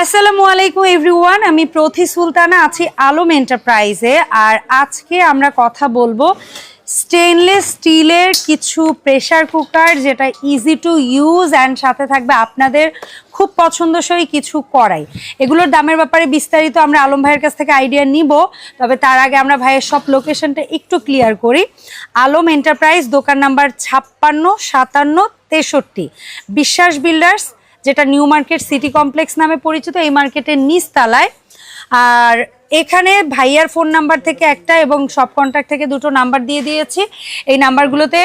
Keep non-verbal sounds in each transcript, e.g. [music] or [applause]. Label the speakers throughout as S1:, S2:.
S1: আসসালামু আলাইকুম এভরিওয়ান আমি প্রথি সুলতানা, আছি আলম এন্টারপ্রাইজে। আর আজকে আমরা কথা বলব স্টেনলেস স্টিলের কিছু প্রেসার কুকার যেটা ইজি টু ইউজ অ্যান্ড সাথে থাকবে আপনাদের খুব পছন্দসই কিছু করাই এগুলোর দামের ব্যাপারে বিস্তারিত আমরা আলম ভাইয়ের কাছ থেকে আইডিয়া নিব, তবে তার আগে আমরা ভাইয়ের সব লোকেশনটা একটু ক্লিয়ার করি। আলম এন্টারপ্রাইজ, দোকান নাম্বার ছাপ্পান্ন, সাতান্ন, তেষট্টি। বিশ্বাস বিল্ডার্স যেটা নিউ মার্কেট সিটি কমপ্লেক্স নামে পরিচিত, এই মার্কেটের নিচতলায়। আর এখানে ভাইয়ার ফোন নাম্বার থেকে একটা এবং সব কন্ট্যাক্ট থেকে দুটো নাম্বার দিয়ে দিয়েছি। এই নাম্বারগুলোতে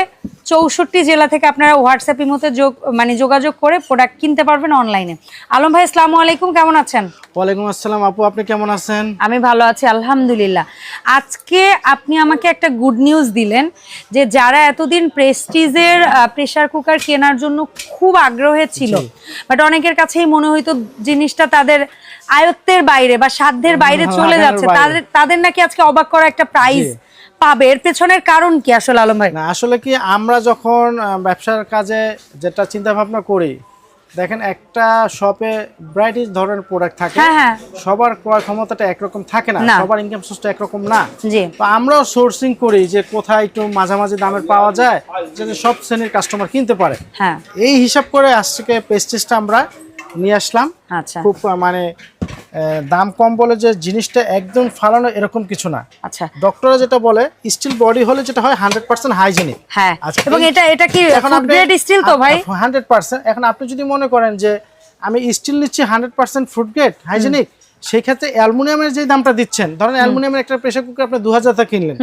S1: চৌষট্টি জেলা থেকে আপনারা হোয়াটসঅ্যাপ মতো যোগ মানে যোগাযোগ করে প্রোডাক্ট কিনতে পারবেন অনলাইনে আলম ভাই আসসালামু আলাইকুম কেমন আছেন?
S2: ওয়ালাইকুম আসসালাম আপু আপনি কেমন আছেন?
S1: আমি ভালো আছি আলহামদুলিল্লাহ। আজকে আপনি আমাকে একটা গুড নিউজ দিলেন যে যারা এতদিন প্রেস্টিজের প্রেসার কুকার কেনার জন্য খুব আগ্রহে ছিল বাট অনেকের কাছেই মনে হইতো জিনিসটা তাদের আয়ত্তের বাইরে বা সাধ্যের বাইরে চলে যাচ্ছে। তাদের তাদের নাকি আজকে অবাক করা একটা প্রাইস পাবে? এর পেছনের কারণ কি আসলে আলম ভাই?
S2: না আসলে কি আমরা যখন ব্যবসার কাজে যেটা চিন্তা ভাবনা করি দেখেন একটা শপে ব্রাইটিস ধরনের প্রোডাক্ট থাকে
S1: হ্যাঁ, হ্যাঁ।
S2: সবার ক্রয় ক্ষমতাটা একরকম থাকে না। সবার ইনকাম সোর্সটা একরকম না। তো আমরাও সোর্সিং করি যে কোথায় একটু মাঝামাঝি দামের পাওয়া যায় যাতে সব শ্রেণির কাস্টমার কিনতে পারে।
S1: হ্যাঁ।
S2: এই হিসাব করে আজকে পেস্টিসটা আমরা নিয়ে আসলাম।
S1: আচ্ছা।
S2: খুব মানে দাম কম বলে যে জিনিসটা একদম ফালানো এরকম কিছু না।
S1: আচ্ছা।
S2: ডক্টররা যেটা বলে স্টিল বডি হলে যেটা হয় হান্ড্রেড পার্সেন্ট হাইজেনিক
S1: হ্যাঁ।
S2: আচ্ছা,
S1: এবং এটা এটা কি
S2: এখন
S1: ফুড গ্রেড স্টিল তো ভাই?
S2: হান্ড্রেড পার্সেন্ট এখন আপনি যদি মনে করেন যে আমি স্টিল নিচ্ছি hundred percent food grade hygienic সেই ক্ষেত্রে অ্যালুমিনিয়ামের যে দামটা দিচ্ছেন ধরেন অ্যালুমিনিয়ামের একটা প্রেসার কুকার আপনি দু হাজার টাকা কিনলেন।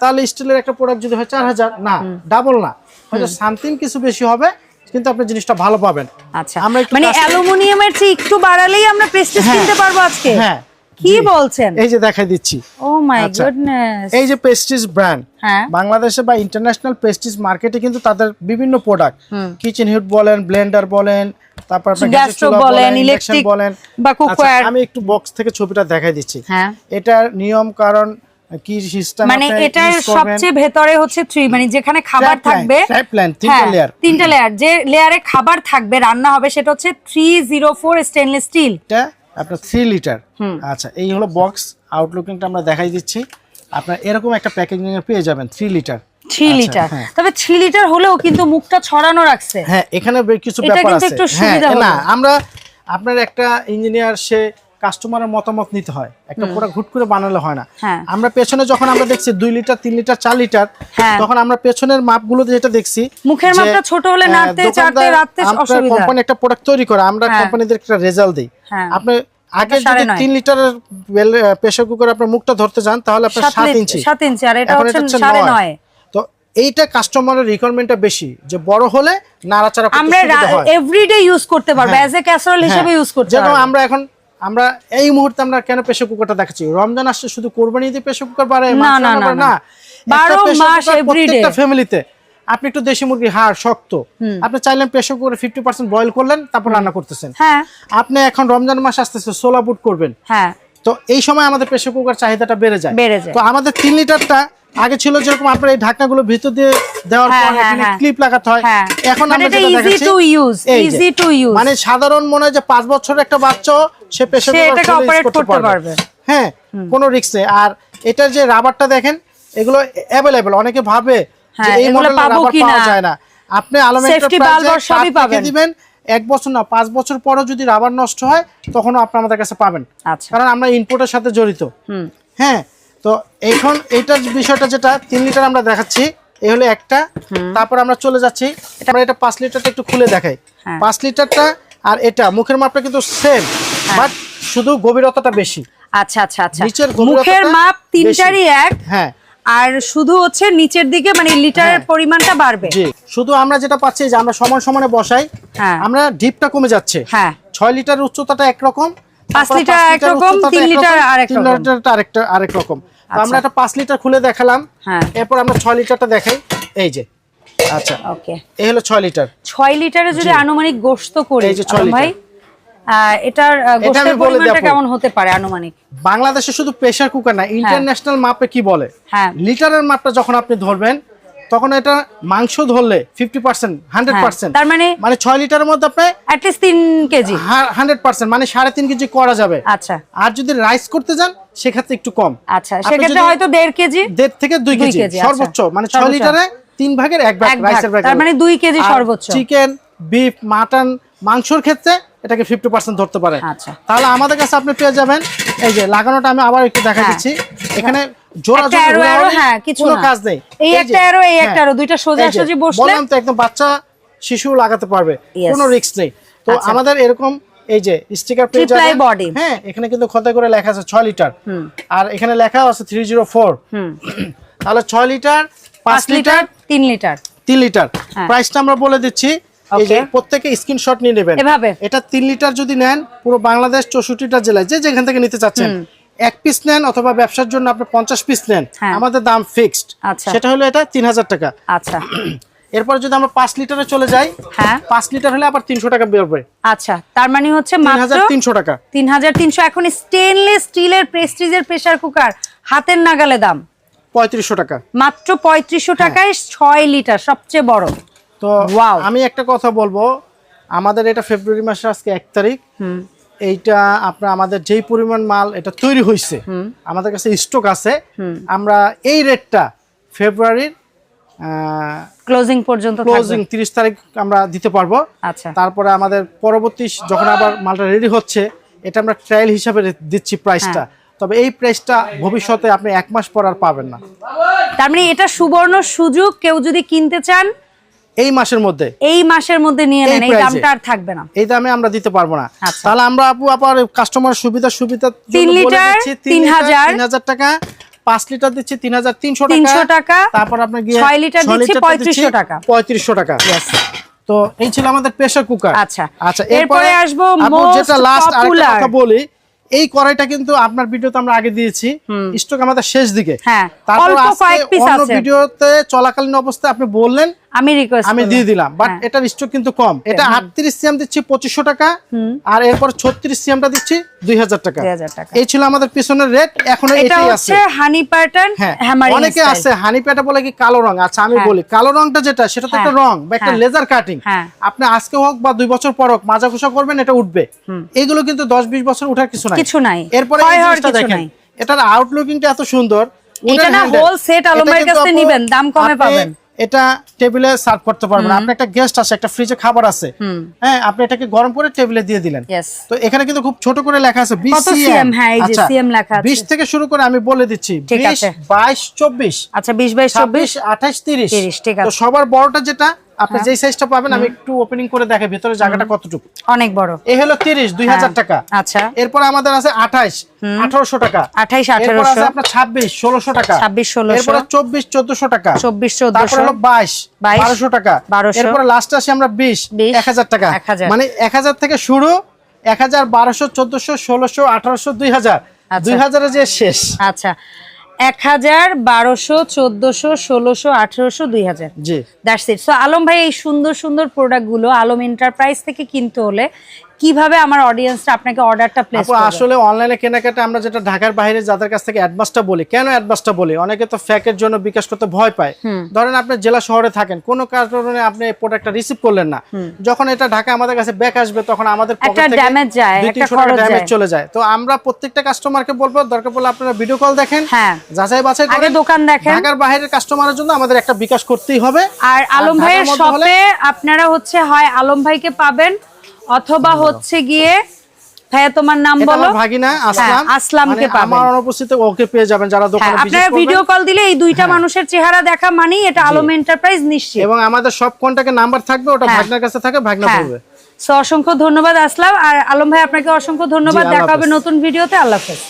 S2: তাহলে স্টিলের একটা প্রোডাক্ট যদি হয় চার হাজার না ডাবল না। হয়তো সামথিং কিছু বেশি হবে কিন্তু আপনি জিনিসটা ভালো পাবেন।
S1: আচ্ছা। মানে অ্যালুমিনিয়ামের চেয়ে একটু বাড়ালেই আমরা প্রেস্টিজ
S2: হ্যাঁ।
S1: কিনতে পারব আজকে?
S2: হ্যাঁ।
S1: কি বলছেন?
S2: এই যে দেখাই দিচ্ছি।
S1: ও মাই
S2: আচ্ছা।
S1: গুডনেস
S2: এই যে প্রেস্টিজ ব্র্যান্ড
S1: হ্যাঁ।
S2: বাংলাদেশে বা ইন্টারন্যাশনাল প্রেস্টিজ মার্কেটে কিন্তু তাদের বিভিন্ন প্রোডাক্ট। কিচেন হিট বলেন ব্লেন্ডার বলেন তারপর
S1: বলেন, electric
S2: বলেন।
S1: বা
S2: আচ্ছা,
S1: cookware।
S2: আমি একটু বক্স থেকে ছবিটা দেখাই দিচ্ছি।
S1: হ্যাঁ।
S2: এটার নিয়ম কারণ কি সিস্টেম
S1: মানে এটার সবচেয়ে ভেতরে হচ্ছে থ্রি মানে যেখানে খাবার থাকবে
S2: তিনটা
S1: হ্যাঁ,
S2: লেয়ার
S1: তিনটা লেয়ার যে লেয়ারে খাবার থাকবে রান্না হবে সেটা হচ্ছে three zero four stainless steel
S2: এটা আপনার থ্রি লিটার আচ্ছা এই হলো বক্স আউটলুকিংটা আমরা দেখাই দিচ্ছি। আপনার এরকম একটা প্যাকেজিং এ পেয়ে যাবেন থ্রি লিটার
S1: থ্রি
S2: আচ্ছা,
S1: লিটার
S2: হ্যাঁ।
S1: তবে থ্রি লিটার হলেও কিন্তু মুখটা ছড়ানো রাখছে।
S2: হ্যাঁ এখানে কিছু ব্যাপার আছে। হ্যাঁ না আমরা আপনার একটা ইঞ্জিনিয়ার সে কাস্টমারের মতামত নিতে হয় একটা প্রোডাক্ট হুট করে বানালে হয় না
S1: হ্যাঁ।
S2: আমরা পেছনে যখন আমরা দেখছি দুই লিটার তিন লিটার চার লিটার
S1: হ্যাঁ।
S2: তখন আমরা পেছনের মাপগুলোতে যেটা দেখছি
S1: মুখের মাপটা ছোট হলে নাড়তে, চাড়তে, রাখতে অসুবিধা।
S2: কোম্পানি একটা প্রোডাক্ট তৈরি করে আমরা
S1: হ্যাঁ।
S2: কোম্পানিদের একটা রেজাল্ট দিই
S1: হ্যাঁ।
S2: আপনি আগে যদি তিন লিটারের প্রেসার কুকার আপনার মুখটা ধরতে যান তাহলে আপনার
S1: সাত
S2: ইঞ্চি
S1: সাত ইঞ্চি আর এটা হচ্ছে সাড়ে
S2: নয়। এইটা কাস্টমারের রিকোয়ারমেন্টটা বেশি যে বড় হলে নাড়াচাড়া করতে
S1: আমরা
S2: সুবিধা হয়
S1: এভরিডে ইউজ করতে পারব
S2: হ্যাঁ।
S1: অ্যাজ এ ক্যাসারোল হিসেবে ইউজ করতে
S2: যেমন আমরা এখন আমরা এই মুহূর্তে আমরা কেন প্রেসার কুকারটা দেখাচ্ছি? রমজান আসছে শুধু কোরবানি দিয়ে প্রেসার কুকার বাড়ে
S1: না, না, না,
S2: করে
S1: না।
S2: না।
S1: বারো
S2: একটা pressure
S1: মাস
S2: cooker প্রত্যেকটা ফ্যামিলিতে আপনি একটু দেশি মুরগি হাড় শক্ত। আপনি চাইলেন প্রেসার কুকারে ফিফটি পার্সেন্ট বয়েল করলেন তারপর রান্না করতেছেন।
S1: হ্যাঁ।
S2: আপনি এখন রমজান মাস আসতেছে সোলা বুট করবেন।
S1: হ্যাঁ।
S2: তো এই সময় আমাদের প্রেসার কুকার চাহিদাটা বেড়ে যায়।
S1: বেড়ে যায়।
S2: তো আমাদের তিন লিটারটা আগে ছিল যেরকম আপনার এই ঢাকনাগুলো ভিতর দিয়ে দেওয়ার
S1: হ্যাঁ,
S2: পর এখানে। ক্লিপ লাগাতে হয়। এখন
S1: মানে
S2: আমরা যেটা দেখাচ্ছি মানে সাধারণ মনে হয় যে পাঁচ বছরের একটা বাচ্চা সে প্রেসার
S1: এটাকে operate করতে পারবে।
S2: হ্যাঁ কোনো রিস্ক নেই। আর এটার যে রাবারটা দেখেন এগুলো অনেকে ভাবে যে
S1: হ্যাঁ,
S2: এই
S1: এগুলো
S2: মডেলের রাবার পাওয়া যায় না। আপনি আলম। দিবেন এক বছর না পাঁচ বছর পরেও যদি রাবার নষ্ট হয় তখনও আপনি আমাদের কাছে পাবেন।
S1: আচ্ছা।
S2: কারণ আমরা ইনপুটের সাথে জড়িত।
S1: হুম।
S2: হ্যাঁ তো এখন এইটার বিষয়টা যেটা তিন লিটার আমরা দেখাচ্ছি। এই হলো একটা তারপর আমরা চলে যাচ্ছি। আমরা এটা পাঁচ লিটারটা একটু খুলে দেখাই।
S1: হ্যাঁ।
S2: পাঁচ লিটারটা আর এটা মুখের মাপটা কিন্তু সেম বাট শুধু গভীরতাটা বেশি।
S1: আচ্ছা আচ্ছা আচ্ছা।
S2: নিচের
S1: মুখের মাপ তিনটারই এক।
S2: হ্যাঁ।
S1: আর শুধু হচ্ছে নিচের দিকে মানে লিটারের
S2: হ্যাঁ।
S1: পরিমাণটা বাড়বে।
S2: জি। শুধু আমরা যেটা পাচ্ছি যে আমরা সমান সমানে বসাই
S1: হ্যাঁ।
S2: আমরা ডিপটা কমে যাচ্ছে।
S1: হ্যাঁ।
S2: ছয় লিটার উচ্চতাটা একরকম
S1: পাঁচ লিটার একরকম,
S2: উচ্চতাটা
S1: তিন লিটার
S2: একরকম,
S1: আরেক।
S2: লিটারটা আরেকটা আরেক রকম তো আমরা
S1: আচ্ছা।
S2: একটা পাঁচ লিটার খুলে দেখালাম।
S1: হ্যাঁ।
S2: এরপর আমরা ছয় লিটারটা দেখাই। এই যে। আচ্ছা।
S1: ওকে।
S2: এই হলো ছয় লিটার।
S1: ছয় লিটারে যদি আনুমানিক গোস্ত করি ভাই? এটার
S2: বলে
S1: পরিমাণটা কেমন হতে পারে আনুমানিক?
S2: বাংলাদেশে শুধু প্রেসার কুকার না ইন্টারন্যাশনাল মাপে কি বলে?
S1: হ্যাঁ।
S2: লিটারের মাপটা যখন আপনি ধরবেন তখন এটা মাংস ধরলে ফিফটি পার্সেন্ট হান্ড্রেড পার্সেন্ট
S1: তার মানে
S2: মানে ছয় লিটারের মধ্যে আপনি
S1: অ্যাটলিস্ট তিন কেজি।
S2: হান্ড্রেড পার্সেন্ট মানে সাড়ে তিন কেজি করা যাবে।
S1: আচ্ছা।
S2: আর যদি রাইস করতে যান সেক্ষেত্রে একটু কম।
S1: আচ্ছা সেক্ষেত্রে হয়তো দেড় কেজি?
S2: দেড় থেকে দুই কেজি
S1: কেজি, আচ্ছা।
S2: সর্বোচ্চ মানে ছয় লিটারে তিন ভাগের এক ভাগ
S1: এক ভাগ,
S2: রাইসের ভাগ
S1: তার মানে দুই কেজি সর্বোচ্চ।
S2: চিকেন বিফ মাটন মাংসর ক্ষেত্রে এটাকে ফিফটি পার্সেন্ট ধরতে পারে।
S1: আচ্ছা।
S2: তাহলে আমাদের কাছে আপনি পেয়ে যাবেন এই যে লাগানোটা আমি আবার একটু দেখা
S1: হ্যাঁ।
S2: দিচ্ছি। এখানে জোড়া জোড়া
S1: হ্যাঁ, কিছু
S2: কাজ নেই।
S1: এই একটা arrow, এই একটা
S2: হ্যাঁ,
S1: দুইটা বসলে-
S2: বললাম তো একদম বাচ্চা শিশু লাগাতে পারবে কোনো রিস্ক নেই। তো
S1: আচ্ছা।
S2: আমাদের এরকম এই যে স্টিকার পেয়ে যাবেন।
S1: body।
S2: হ্যাঁ এখানে কিন্তু খতে করে লেখা আছে ছয় লিটার। আর এখানে লেখা আছে থ্রি জিরো ফোর
S1: হুম।
S2: তাহলে ছয় লিটার লিটার
S1: লিটার তিন লিটার।
S2: লিটার।
S1: হ্যাঁ।
S2: প্রাইসটা আমরা বলে দিচ্ছি এই যে
S1: Okay.
S2: প্রত্যেকে স্ক্রিনশট নিয়ে নেবেন। এটা তিন লিটার যদি নেন পুরো বাংলাদেশ চৌষট্টিটা জেলায় যে যেখান থেকে নিতে চাচ্ছেন এক পিস নেন অথবা ব্যবসার জন্য আপনি পঞ্চাশ পিস নেন
S1: হ্যাঁ।
S2: আমাদের দাম ফিক্সড
S1: আচ্ছা।
S2: সেটা হলো এটা তিন হাজার টাকা।
S1: আচ্ছা। [clears throat]
S2: এরপর যদি আমরা পাঁচ লিটারে চলে যাই
S1: হ্যাঁ।
S2: পাঁচ লিটার হলে আবার তিনশো টাকা বেরোবে।
S1: আচ্ছা তার মানে হচ্ছে
S2: তিনশো টাকা।
S1: তিন হাজার তিনশো এখন স্টেনলেস স্টিলের প্রেস্টিজের প্রেসার কুকার হাতের নাগালে দাম।
S2: পঁয়ত্রিশশো টাকা।
S1: মাত্র পঁয়ত্রিশশো টাকায় ছয় লিটার সবচেয়ে বড়।
S2: তো. আমি একটা কথা বলব। আমাদের এটা ফেব্রুয়ারি মাসের আজকে এক তারিখ।
S1: হুম।
S2: এইটা আপনার আমাদের যেই পরিমাণ মাল এটা তৈরি হয়েছে আমাদের কাছে স্টক আছে। আমরা এই রেটটা ফেব্রুয়ারির
S1: ক্লোজিং পর্যন্ত
S2: ক্লোজিং
S1: থাকবে
S2: তিরিশ তারিখ আমরা দিতে পারব।
S1: আচ্ছা।
S2: তারপরে আমাদের পরবর্তী যখন আবার মালটা রেডি হচ্ছে এটা আমরা ট্রায়াল হিসাবে দিচ্ছি প্রাইসটা
S1: হ্যাঁ।
S2: তবে এই প্রাইসটা ভবিষ্যতে আপনি এক মাস পর আর পাবেন না।
S1: তার মানে এটা সুবর্ণ সুযোগ কেউ যদি কিনতে চান
S2: এই মাসের মধ্যে।
S1: এই মাসের মধ্যে নিয়ে নেন এই দামটা আর থাকবে না।
S2: এই দামে আমরা দিতে পারব না।
S1: আচ্ছা।
S2: তাহলে আমরা আপু আবার কাস্টমার সুবিধা সুবিধা
S1: তিন লিটার, তিন হাজার।
S2: তিন হাজার টাকা পাঁচ লিটার দিচ্ছি তিন হাজার তিনশো টাকা।
S1: 300 টাকা,
S2: তারপর আপনার গিয়ে
S1: ছয় লিটার দিচ্ছি
S2: লিটারটা
S1: 3500 টাকা।
S2: পঁয়ত্রিশশো টাকা। তো এই ছিল আমাদের প্রেসার কুকার
S1: আচ্ছা।
S2: আচ্ছা
S1: এরপরে আসব
S2: যেটা লাস্ট আরেকটা কথা বলি এই কড়াইটা কিন্তু আপনার ভিডিওতে আমরা আগে দিয়েছি। স্টক আমাদের শেষ দিকে।
S1: হ্যাঁ,
S2: তারপর অন্য ভিডিওতে চলাকালীন অবস্থায় আপনি বললেন
S1: আমি রিকোয়েস্ট
S2: আমি দিয়ে দিলাম বাট
S1: হ্যাঁ।
S2: এটার স্টক কিন্তু কম এটা আটত্রিশ সিএম দিচ্ছি পঁচিশশো টাকা আর এরপর ছত্রিশ সিএমটা দিচ্ছি দুই হাজার টাকা
S1: 2000 টাকা।
S2: এই ছিল আমাদের পিছনের রেট এখনও
S1: এটা
S2: এটাই আছে
S1: হচ্ছে হানি প্যাটার্ন
S2: হ্যাঁ
S1: হ্যামারিং
S2: অনেকে আছে হানি প্যাটা বলে কি কালো রং আচ্ছা আমি
S1: হ্যাঁ।
S2: বলি কালো রংটা যেটা সেটা তো একটা
S1: হ্যাঁ।
S2: রং বা একটা
S1: হ্যাঁ।
S2: লেজার কাটিং
S1: হ্যাঁ।
S2: আপনি আজকে হোক বা দুই বছর পর হোক মাজা ঘষা করবেন এটা উঠবে এগুলো কিন্তু দশ বিশ বছর উঠার কিছু নাই
S1: কিছু নাই।
S2: এরপরে এই জিনিসটা দেখেন। এটার আউটলুকিংটা এত সুন্দর
S1: এটা না set
S2: এটা
S1: আলমারির কাছ নিবেন, দাম কমে পাবেন।
S2: এটা টেবিলে সার্ভ করতে পারবেন। আপনার একটা গেস্ট আছে একটা ফ্রিজে খাবার আছে। হ্যাঁ আপনি এটাকে গরম করে টেবিলে দিয়ে দিলেন। তো এখানে কিন্তু খুব ছোট করে লেখা আছে বিশ
S1: হ্যাঁ, এই যে CM লেখা আছে।
S2: বিশ থেকে শুরু করে আমি বলে দিচ্ছি
S1: ঠিক
S2: বিশ
S1: আছে।
S2: বাইশ চব্বিশ।
S1: আচ্ছা বিশ বাইশ চব্বিশ।
S2: ছাব্বিশ আঠাশ তিরিশ।
S1: 30, ঠিক আছে।
S2: সবার বড়টা যেটা আপনি যেই সাইজটা পাবেন আমি একটু ওপেনিং করে দেখে ভেতরে জায়গাটা কতটুকু।
S1: অনেক বড়।
S2: এই হলো তিরিশ দুই হাজার টাকা।
S1: আচ্ছা।
S2: এরপর আমাদের আছে আঠাইশ আঠারোশো টাকা।
S1: 28,
S2: এরপর আছে আপনার ছাব্বিশ ষোলোশো টাকা।
S1: 26, 1600
S2: এরপরে চব্বিশ চোদ্দশো টাকা।
S1: 24,
S2: তারপর
S1: 1400
S2: হলো বাইশ
S1: 22,
S2: বারোশো টাকা।
S1: 1200
S2: এরপরে লাস্ট আসি আমরা বিশ
S1: 20,
S2: এক হাজার টাকা।
S1: 1000
S2: মানে এক হাজার থেকে শুরু এক হাজার বারোশো চোদ্দশো ষোলোশো আঠারোশো দুই হাজার।
S1: আচ্ছা।
S2: দুই হাজারে যে শেষ।
S1: আচ্ছা। এক হাজার বারোশো চোদ্দশো ষোলোশো আঠেরোশো দুই হাজার।
S2: জি।
S1: দ্যাটস ইট সো আলম ভাই এই সুন্দর সুন্দর প্রোডাক্টগুলো আলম এন্টারপ্রাইজ থেকে কিনতে হলে কীভাবে আমার অডিয়েন্সটা আপনাকে অর্ডারটা প্লেস
S2: আপু আসলে অনলাইনে কেনাকাটা আমরা যেটা ঢাকার বাইরে যাদের কাছ থেকে অ্যাডভান্সটা বলি কেন অ্যাডভান্সটা বলি? অনেকে তো ফ্যাকের জন্য বিকাশ করতে ভয় পায়। ধরেন আপনি জেলা শহরে থাকেন কোনো কারণে আপনি প্রোডাক্টটা রিসিভ করলেন না। যখন এটা ঢাকা আমাদের কাছে ব্যাক আসবে তখন আমাদের পকেট থেকে
S1: damage যায়, একটা খরচ
S2: ড্যামেজ চলে যায়। তো আমরা প্রত্যেকটা কাস্টমারকে বলব দরকার পড়লে আপনারা ভিডিও কল দেখেন
S1: হ্যাঁ।
S2: যাচাই বাছাই করেন।
S1: দোকান দেখেন।
S2: ঢাকার বাইরের কাস্টমারের জন্য আমাদের একটা বিকাশ করতেই হবে।
S1: আর আলম ভাইয়ের শপে আপনারা হচ্ছে হয় আলম ভাইকে পাবেন অথবা হচ্ছে গিয়ে ভাইয়া তোমার নাম বলো?
S2: ভাগিনা আসলাম।
S1: হ্যাঁ, আসলামকে
S2: মানে
S1: পাবেন।
S2: আমার অনুপস্থিতিতে ওকে পেয়ে যাবেন যারা
S1: হ্যাঁ
S2: দোকানে
S1: আপনারা ভিডিও কল দিলে এই দুইটা মানুষের চেহারা দেখা মানেই এটা আলম এন্টারপ্রাইজ নিশ্চিত।
S2: এবং আমাদের সব কন্টাক্টে নাম্বার থাকবে ওটা
S1: হ্যাঁ।
S2: ভাগনার কাছে থাকে ভাগনা
S1: হ্যাঁ।
S2: বলবে।
S1: সো অসংখ্য ধন্যবাদ আসলাম। আর আলম ভাই আপনাকে অসংখ্য ধন্যবাদ।
S2: দেখাবে
S1: দেখা হবে নতুন ভিডিওতে আল্লাহ হাফেজ।